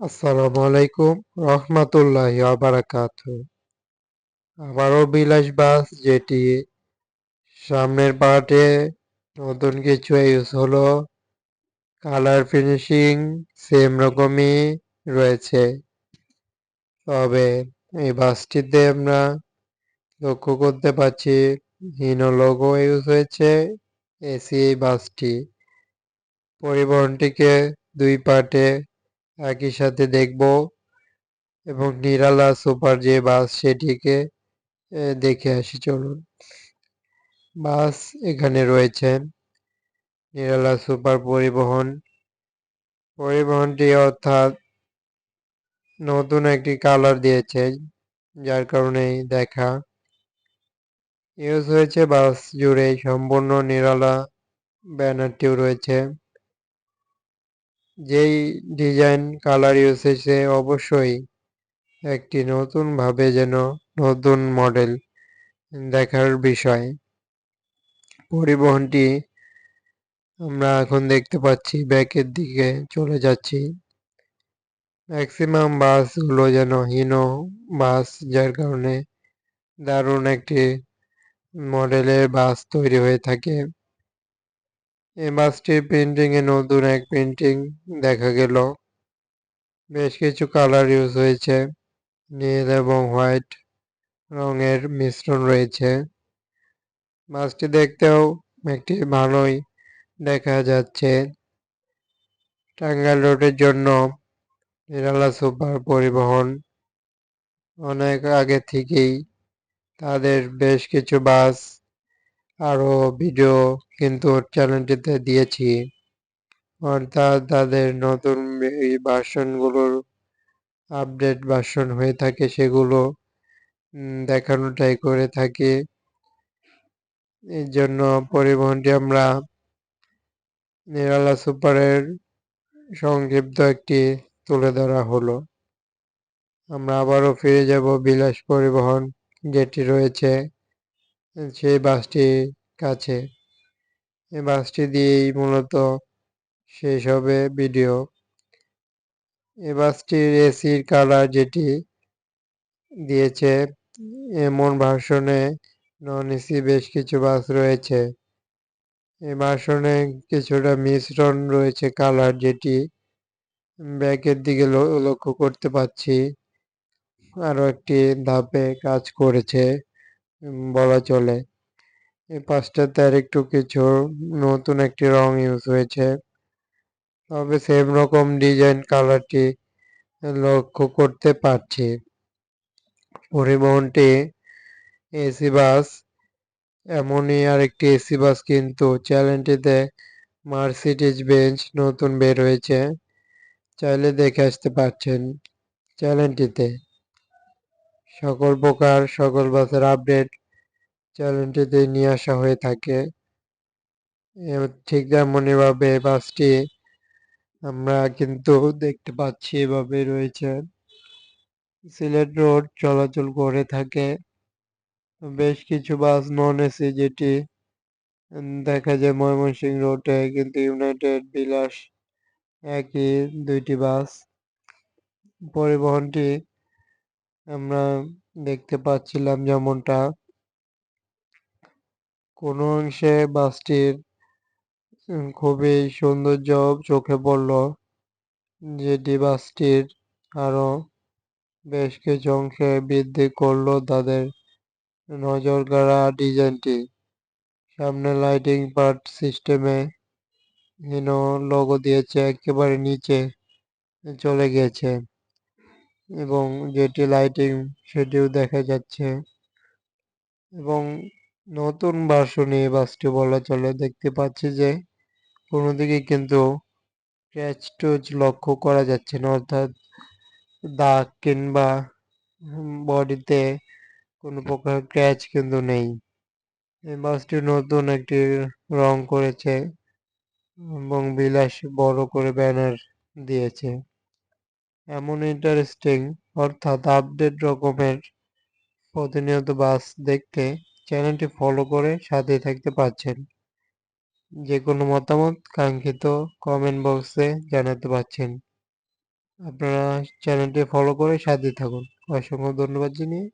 আসসালামু আলাইকুম রহমতুল্লাহি বারাকাতু আবারও বিলাস বাস যেটি সামনের পার্টে নতুন কিছু ইউজ হলো কালার ফিনিশিং সেম রকমই রয়েছে। তবে এই বাসটিতে আমরা লক্ষ্য করতে পারছি হিনো লোগো ইউজ হয়েছে এসি এই বাসটি। পরিবহনটিকে দুই পার্টে একই সাথে দেখব। এবং নিরালা সুপার যে বাস সেটিকে দেখে আসি, চলুন। বাস এখানে রয়েছে। নিরালা সুপার পরিবহন। পরিবহনটি অর্থাৎ নতুন একটি কালার দিয়েছে, যার কারণে দেখা। ইউজ হয়েছে বাস জুড়ে সম্পূর্ণ নিরালা ব্যানারটিও রয়েছে। যেই ডিজাইন কালার ইউজ হয়েছে অবশ্যই একটি নতুনভাবে যেন নতুন মডেল দেখার বিষয়। পরিবহনটি আমরা এখন দেখতে পাচ্ছি, ব্যাকের দিকে চলে যাচ্ছি। ম্যাক্সিমাম বাসগুলো যেন হিনো বাস, যার কারণে দারুণ একটি মডেলের বাস তৈরি হয়ে থাকে। এই বাসটির প্রিন্টিংয়ে নতুন এক প্রিন্টিং দেখা গেল। বেশ কিছু কালার ইউজ হয়েছে, নীল এবং হোয়াইট রঙের মিশ্রণ রয়েছে। বাসটি দেখতেও একটি ভালোই দেখা যাচ্ছে। টাঙ্গাইল রোডের জন্য নিরালা সুপার পরিবহন অনেক আগে থেকেই তাদের বেশ কিছু বাস আরও ভিডিও কিন্তু চ্যানেলটিতে দিয়েছি। অর্থাৎ তাদের নতুন এই ভার্সনগুলোর আপডেট ভার্সন হয়ে থাকে সেগুলো দেখানোটাই করে থাকি। এর জন্য পরিবহনটি আমরা নিরালা সুপারের সংক্ষিপ্ত একটি তুলে ধরা হলো। আমরা আবারও ফিরে যাব বিলাস পরিবহন যেটি রয়েছে সেই বাসটির কাছে এই বাসটি দিয়েই মূলত শেষ হবে ভিডিও। এই বাসটির এসির কালার যেটি দিয়েছে, এমন ভার্সনে নন এসি বেশ কিছু বাস রয়েছে। এই ভার্সনে কিছুটা মিশ্রণ রয়েছে কালার যেটি ব্যাকের দিকে লক্ষ্য করতে পাচ্ছি। আরও একটি ধাপে কাজ করেছে। বলা চলে। এই পাঁচটাতে আর একটু কিছু নতুন একটি রং ইউজ হয়েছে। তবে সেম রকম ডিজাইন কালারটি লক্ষ্য করতে পারছি। পরিবহনটি এসি বাস এমনই আরেকটি এসি বাস কিন্তু চ্যানেলটিতে মার্সিডিজ বেঞ্চ নতুন বের হয়েছে। চাইলে দেখে আসতে পারছেন চ্যানেলটিতে সকল প্রকার, সকল বাসের আপডেট চ্যানেলটিতে নিয়ে আসা হয়ে থাকে। ঠিক তেমনইভাবে বাসটি আমরা কিন্তু দেখতে পাচ্ছি, এভাবে রয়েছে। সিলেট রোড চলাচল করে থাকে। বেশ কিছু বাস নন এসি যেটি দেখা যায় ময়মনসিংহ রোডে, কিন্তু ইউনাইটেড, বিলাস, একই দুইটি বাস। পরিবহনটি আমরা দেখতে পাচ্ছিলাম যেমনটা। কোনো অংশে বাসটির খুবই সৌন্দর্য চোখে পড়ল, যেটি বাসটির আরও বেশ কিছু অংশে বৃদ্ধি করল তাদের নজর কাড়া ডিজাইনটি। সামনে লাইটিং পার্ট সিস্টেমে হিনো লোগো দিয়েছে, একেবারে নিচে চলে গিয়েছে। এবং যেটি লাইটিং সেটিও দেখা যাচ্ছে। এবং নতুন ভার্সনে এই বাসটি বলা চলে, দেখতে পাচ্ছি যে কোনো দিকে কিন্তু ক্যাচ টুচ লক্ষ্য করা যাচ্ছে না। অর্থাৎ দাগ কিংবা বডিতে কোনো প্রকার ক্যাচ কিন্তু নেই। এই বাসটি নতুন একটি রং করেছে এবং বিলাস বড় করে ব্যানার দিয়েছে। এমন ইন্টারেস্টিং অর্থাৎ আপডেট রকমের প্রতিনিয়ত বাস দেখতে চ্যানেলটি ফলো করে সাথে থাকতে পারছেন। যে কোনো মতামত কাঙ্ক্ষিত কমেন্ট বক্সে জানাতে পারছেন। আপনারা চ্যানেলটি ফলো করে সাথে থাকুন। অসংখ্য ধন্যবাদ জানিয়ে